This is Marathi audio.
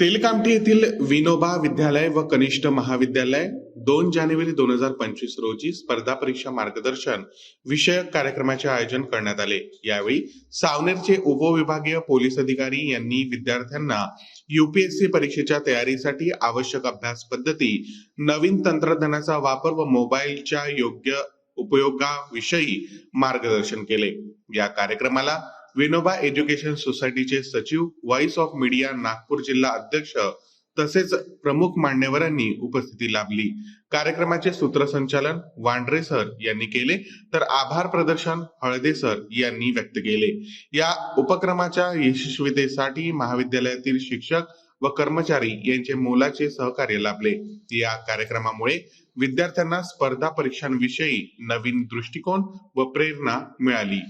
तेलकामठी येथील विनोबा विद्यालय व कनिष्ठ महाविद्यालय दोन जानेवारी दोन हजार पंचवीस रोजी स्पर्धा परीक्षा मार्गदर्शन विषयक कार्यक्रमाचे आयोजन करण्यात आले. यावेळी सावनेरचे उपविभागीय पोलीस अधिकारी यांनी विद्यार्थ्यांना युपीएससी परीक्षेच्या तयारीसाठी आवश्यक अभ्यास पद्धती नवीन तंत्रज्ञानाचा वापर व मोबाईलच्या योग्य उपयोगाविषयी मार्गदर्शन केले. या कार्यक्रमाला विनोबा एज्युकेशन सोसायटीचे सचिव व्हॉइस ऑफ मीडिया नागपूर जिल्हा अध्यक्ष तसेच प्रमुख मान्यवरांनी उपस्थिती लाभली. कार्यक्रमाचे सूत्रसंचालन वांड्रे सर यांनी केले तर आभार प्रदर्शन हळदे सर यांनी व्यक्त केले. या उपक्रमाच्या यशस्वीतेसाठी महाविद्यालयातील शिक्षक व कर्मचारी यांचे मोलाचे सहकार्य लाभले. या कार्यक्रमामुळे विद्यार्थ्यांना स्पर्धा परीक्षांविषयी नवीन दृष्टिकोन व प्रेरणा मिळाली.